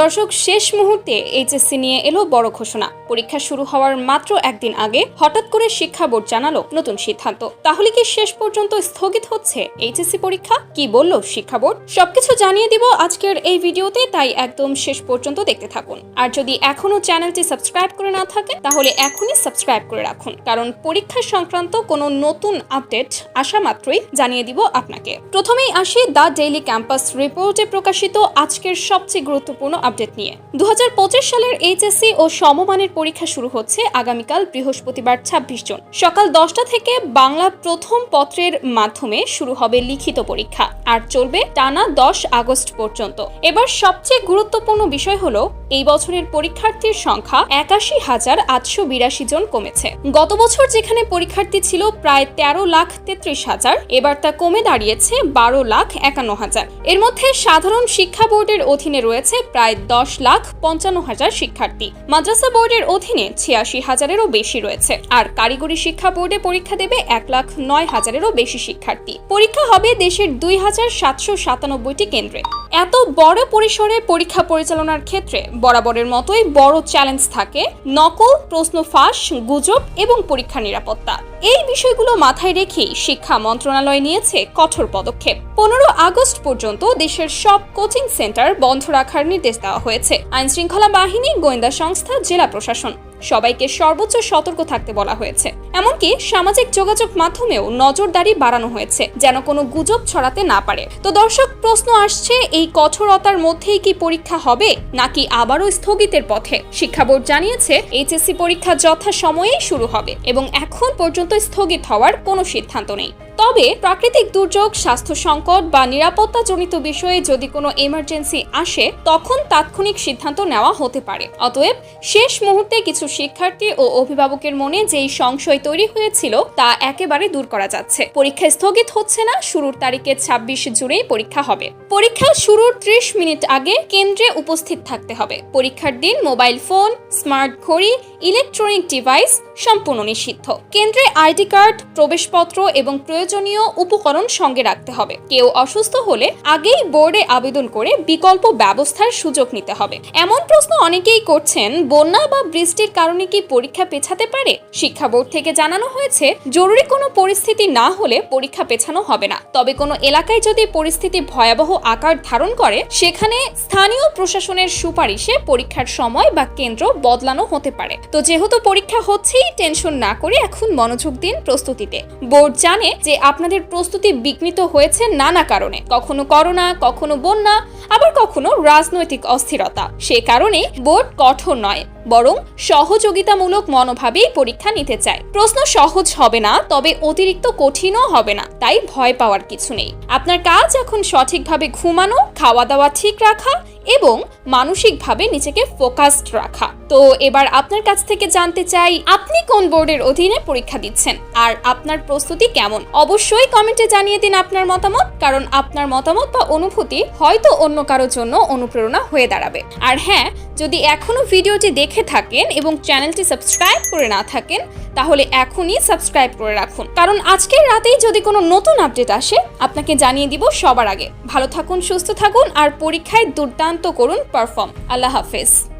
দর্শক, শেষ মুহূর্তে এইচএসসি নিয়ে এলো বড় ঘোষণা। পরীক্ষা শুরু হওয়ার মাত্র একদিন আগে হঠাৎ করে শিক্ষা বোর্ড জানালো নতুন সিদ্ধান্ত। তাহলে কি শেষ পর্যন্ত স্থগিত হচ্ছে এইচএসসি পরীক্ষা? কি বলল শিক্ষা বোর্ড? সবকিছু জানিয়ে দিব আজকের এই ভিডিওতে, তাই একদম শেষ পর্যন্ত দেখতে থাকুন। আর যদি এখনও চ্যানেলটি সাবস্ক্রাইব করে না থাকে, তাহলে এখনই সাবস্ক্রাইব করে রাখুন। কারণ পরীক্ষা সংক্রান্ত কোনো নতুন আপডেট আসা মাত্রই জানিয়ে দিব আপনাকে। প্রথমেই আসি দ্য ডেইলি ক্যাম্পাস রিপোর্টে প্রকাশিত আজকের সবচেয়ে গুরুত্বপূর্ণ আপডেট নিয়ে। দু হাজার পঁচিশ সালের এইচএসসি ও সমমানের পরীক্ষা শুরু হচ্ছে আগামীকাল বৃহস্পতিবার ছাব্বিশ জন। সকাল দশটা থেকে বাংলা প্রথম পত্রের মাধ্যমে শুরু হবে লিখিত পরীক্ষা। আর চলবে টানা দশ আগস্ট পর্যন্ত। এবার সবচেয়ে গুরুত্বপূর্ণ বিষয় হল, এই বছরের পরীক্ষার্থীর সংখ্যা একাশি হাজার আটশো বিরাশি জন কমেছে। গত বছর যেখানে পরীক্ষার্থী ছিল প্রায় তেরো লাখ তেত্রিশ হাজার, এবার তা কমে দাঁড়িয়েছে বারো লাখ একান্ন হাজার। এর মধ্যে সাধারণ শিক্ষা বোর্ডের অধীনে রয়েছে প্রায় দশ লাখ পঞ্চান্ন হাজার শিক্ষার্থী। মাদ্রাসা বোর্ডের অধীনে ছিয়াশি হাজারেরও বেশি রয়েছে। আর কারিগরি শিক্ষা বোর্ডে পরীক্ষা দেবে এক লাখ নয় হাজারেরও বেশি শিক্ষার্থী। পরীক্ষা হবে দেশের দুই হাজার সাতশো সাতানব্বইটি কেন্দ্রে। এত বড় পরিসরে পরীক্ষা পরিচালনার ক্ষেত্রে বরাবরের মতোই বড় চ্যালেঞ্জ থাকে নকল, প্রশ্ন ফাঁস, গুজব এবং পরীক্ষা নিরাপত্তা। এই বিষয়গুলো মাথায় রেখেই শিক্ষা মন্ত্রণালয় নিয়েছে কঠোর পদক্ষেপ। পনেরো আগস্ট পর্যন্ত দেশের সব কোচিং সেন্টার বন্ধ রাখার নির্দেশ দেওয়া হয়েছে। আইনশৃঙ্খলা বাহিনী গোয়েন্দা সংস্থা, জেলা প্রশাসন। সবাইকে সর্বোচ্চ সতর্ক থাকতে বলা হয়েছে। এমনকি সামাজিক যোগাযোগ মাধ্যমেও নজরদারি বাড়ানো হয়েছে, যেন কোনো গুজব ছড়াতে না পারে। তো দর্শক, প্রশ্ন আসছে, এই কঠোরতার মধ্যেই কি পরীক্ষা হবে, নাকি আবারও স্থগিতের পথে? শিক্ষা বোর্ড জানিয়েছে, এইচএসসি পরীক্ষা যথাসময়েই শুরু হবে এবং এখন পর্যন্ত স্থগিত হওয়ার কোনো সিদ্ধান্ত নেই। তবে প্রাকৃতিক দুর্যোগ, স্বাস্থ্য সংকট বা নিরাপত্তাজনিত বিষয়ে যদি কোনো এমার্জেন্সি আসে, তখন তাৎক্ষণিক সিদ্ধান্ত নেওয়া হতে পারে। অতএব শেষ মুহূর্তে কিছু শিক্ষার্থী ও অভিভাবকের মনে যেই সংশয় তৈরি হয়েছিল, তা একেবারে দূর করা যাচ্ছে। পরীক্ষা স্থগিত হচ্ছে না, শুরুর তারিখে ছাব্বিশ জুড়েই পরীক্ষা হবে। পরীক্ষা শুরুর ত্রিশ মিনিট আগে কেন্দ্রে উপস্থিত থাকতে হবে। পরীক্ষার দিন মোবাইল ফোন, স্মার্ট ঘড়ি, ইলেকট্রনিক ডিভাইস সম্পূর্ণ নিষিদ্ধ। কেন্দ্রে আইডি কার্ড, প্রবেশপত্র এবং প্রয়োজনীয় উপকরণ সঙ্গে রাখতে হবে। কেউ অসুস্থ হলে আগেই বোর্ডে আবেদন করে বিকল্প ব্যবস্থার সুযোগ নিতে হবে। এমন প্রশ্ন অনেকেই করছেন, বন্যা বা বৃষ্টির কারণে কি পরীক্ষা পেছাতে পারে? শিক্ষা বোর্ড থেকে জানানো হয়েছে, জরুরি কোনো পরিস্থিতি না হলে পরীক্ষা পেছানো হবে না। তবে কোনো এলাকায় যদি পরিস্থিতি ভয়াবহ আকার ধারণ করে, সেখানে স্থানীয় প্রশাসনের সুপারিশে পরীক্ষার সময় বা কেন্দ্র বদলানো হতে পারে। তো যেহেতু পরীক্ষা হচ্ছেই, টেনশন না করে এখন মনোযোগ দিন প্রস্তুতিতে। বোর্ড জানে যে আপনাদের প্রস্তুতি বিঘ্নিত হয়েছে নানা কারণে। কখনো করোনা, কখনো বন্যা, আবার কখনো রাজনৈতিক অস্থিরতা। সে কারণে বোর্ড কঠোর নয়, বরং সহযোগিতামূলক মনোভাবেই পরীক্ষা নিতে চায়। প্রশ্ন সহজ হবে না, তবে অতিরিক্ত কঠিনও হবে না, তাই ভয় পাওয়ার কিছু নেই। আপনার কাজ এখন সঠিকভাবে ঘুমানো খাওয়া দাওয়া ঠিক রাখা এবং মানসিকভাবে নিজেকে ফোকাসড রাখা। তো এবার আপনার কাছ থেকে জানতে চাই, আপনি কোন বোর্ডের অধীনে পরীক্ষা দিচ্ছেন? আর আপনার প্রস্তুতি কেমন? অবশ্যই কমেন্টে জানিয়ে দিন আপনার মতামত, কারণ আপনার মতামত বা অনুভূতি হয়তো অন্য কারোর জন্য অনুপ্রেরণা হয়ে দাঁড়াবে। আর হ্যাঁ যদি এখনও ভিডিওটি দেখে থাকেন এবং চ্যানেলটি সাবস্ক্রাইব করে না থাকেন, তাহলে এখনই সাবস্ক্রাইব করে রাখুন। কারণ আজকের রাতেই যদি কোনো নতুন আপডেট আসে, আপনাকে জানিয়ে দিব সবার আগে। ভালো থাকুন, সুস্থ থাকুন, আর পরীক্ষায় দুর্দান্ত করুন পারফর্ম আল্লাহ হাফেজ।